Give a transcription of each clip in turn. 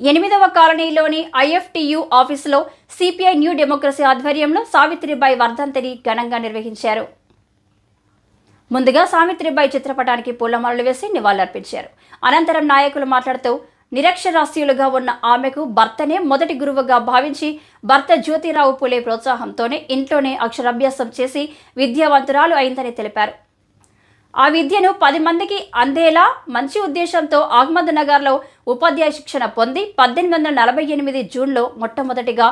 ఎనిమిదవ కాలనీలోని ఐఎఫ్టియు ఆఫీసులో సిపిఐ న్యూ డెమోక్రసీ ఆధ్వర్యంలో సావిత్రిబాయి వర్ధంతిని ఘనంగా నిర్వహించారు. ముందుగా సావిత్రిబాయి చిత్రపటానికి పూలమాలలు వేసి నివాళులర్పించారు. అనంతరం నాయకులు మాట్లాడుతూ నిరక్షరాస్యులుగా ఉన్న ఆమెకు భర్తనే మొదటి గురువుగా భావించి భర్త జ్యోతిరావు పులే ప్రోత్సాహంతోనే ఇంట్లోనే అక్షరాభ్యాసం చేసి విద్యావంతురాలు అయిందని తెలిపారు. ఆ విద్యను పది మందికి అందేలా మంచి ఉద్దేశంతో అహ్మద్ నగర్లో ఉపాధ్యాయ శిక్షణ పొంది పద్దెనిమిది వందల నలభై ఎనిమిది జూన్లో మొట్టమొదటిగా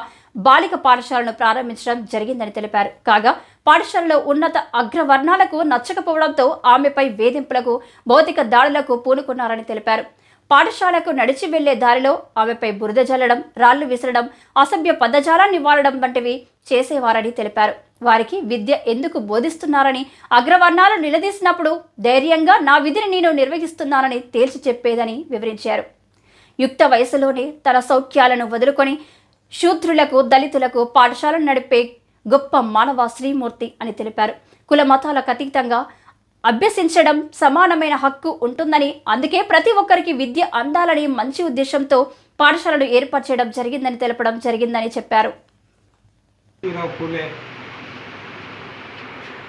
బాలిక పాఠశాలను ప్రారంభించడం జరిగిందని తెలిపారు. కాగా పాఠశాలలో ఉన్నత అగ్రవర్ణాలకు నచ్చకపోవడంతో ఆమెపై వేధింపులకు భౌతిక దాడులకు పూనుకున్నారని తెలిపారు. పాఠశాలకు నడిచి వెళ్ళే దారిలో ఆమెపై బురద జల్లడం రాళ్ళు విసరడం అసభ్య పదజాలాన్ని వాడడం వంటివి చేసేవారని తెలిపారు. వారికి విద్య ఎందుకు బోధిస్తున్నారని అగ్రవర్ణాలు నిలదీసినప్పుడు ధైర్యంగా నా విధిని నేను నిర్వహిస్తున్నానని తేల్చి చెప్పేదని వివరించారు. యుక్త వయసులోనే తన సౌఖ్యాలను వదులుకొని శూద్రులకు దళితులకు పాఠశాలను నడిపే గొప్ప మానవ శ్రీమూర్తి అని తెలిపారు. కుల మతాలకు అతీతంగా అభ్యసించడం సమానమైన హక్కు ఉంటుందని అందుకే ప్రతి ఒక్కరికి విద్య అందాలని మంచి ఉద్దేశంతో పాఠశాలను ఏర్పాటు చేయడం జరిగిందని తెలపడం జరిగిందని చెప్పారు.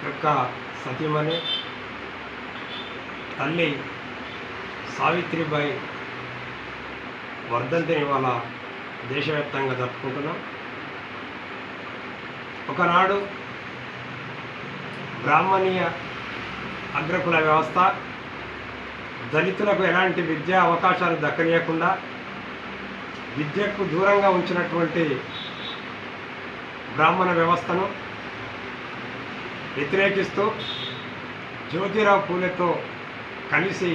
యొక్క సతీమణి తల్లి సావిత్రిబాయి వర్ధంతిని ఇవాళ దేశవ్యాప్తంగా జరుపుకుంటున్నాం. ఒకనాడు బ్రాహ్మణీయ అగ్రకుల వ్యవస్థ దళితులకు ఎలాంటి విద్యా అవకాశాలు దక్కనీయకుండా విద్యకు దూరంగా ఉంచినటువంటి బ్రాహ్మణ వ్యవస్థను వ్యతిరేకిస్తూ జ్యోతిరావు పూలెతో కలిసి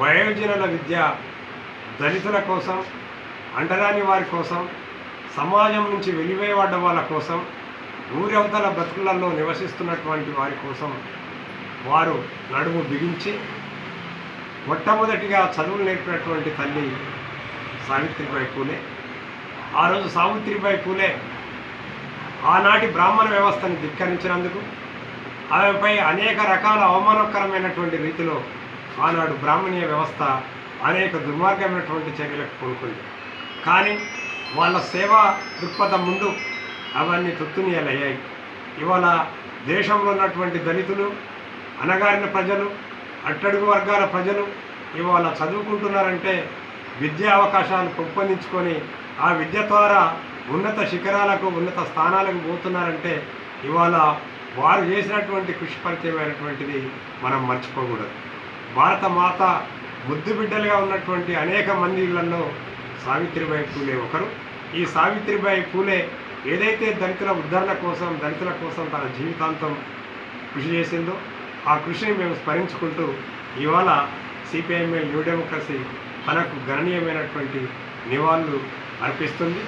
వయోజనుల విద్య దళితుల కోసం అంటరాని వారి కోసం సమాజం నుంచి వెలివేయబడ్డ వాళ్ళ కోసం ఊరవతల బ్రతుకులలో నివసిస్తున్నటువంటి వారి కోసం వారు నడుము బిగించి మొట్టమొదటిగా చదువులు నేర్పినటువంటి తల్లి సావిత్రిబాయి పూలే. ఆ రోజు సావిత్రిబాయి పూలే ఆనాటి బ్రాహ్మణ వ్యవస్థను ధిక్కరించినందుకు ఆమెపై అనేక రకాల అవమానకరమైనటువంటి రీతిలో ఆనాడు బ్రాహ్మణీయ వ్యవస్థ అనేక దుర్మార్గమైనటువంటి చర్యలకు పూనుకుంది. కానీ వాళ్ళ సేవా దృక్పథం ముందు అవన్నీ తుత్తునీయాలయ్యాయి. ఇవాళ దేశంలో ఉన్నటువంటి దళితులు అనగారిన ప్రజలు అట్టడుగు వర్గాల ప్రజలు ఇవాళ చదువుకుంటున్నారంటే విద్యా అవకాశాలు పెంపొందించుకొని ఆ విద్య ద్వారా ఉన్నత శిఖరాలకు ఉన్నత స్థానాలకు పోతున్నారంటే ఇవాళ వారు చేసినటువంటి కృషి పరిచయమైనటువంటిది మనం మర్చిపోకూడదు. భారత మాత ముద్దు బిడ్డలుగా ఉన్నటువంటి అనేక మందిలలో సావిత్రిబాయి పూలే ఒకరు. ఈ సావిత్రిబాయి పూలే ఏదైతే దళితుల ఉద్ధరణ కోసం దళితుల కోసం తన జీవితాంతం కృషి చేసిందో ఆ కృషిని మేము స్మరించుకుంటూ ఇవాళ సిపిఐఎంఎల్ న్యూ డెమోక్రసీ తనకు గణనీయమైనటువంటి నివాళులు అర్పిస్తుంది.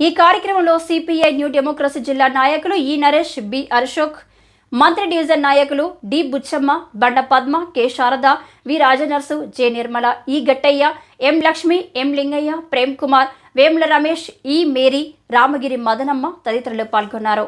ఈ కార్యక్రమంలో సిపిఐ న్యూ డెమోక్రసీ జిల్లా నాయకులు ఈ నరేష్ బి అశోక్ మంత్రి డివిజన్ నాయకులు D Buchamma Banda Padma K Sarada V Rajanarsu J Nirmala E Gattaiah M Lakshmi ఎం లింగయ్య ప్రేమ్ కుమార్ వేముల రమేష్ ఈ మేరీ రామగిరి మదనమ్మ తదితరులు పాల్గొన్నారు.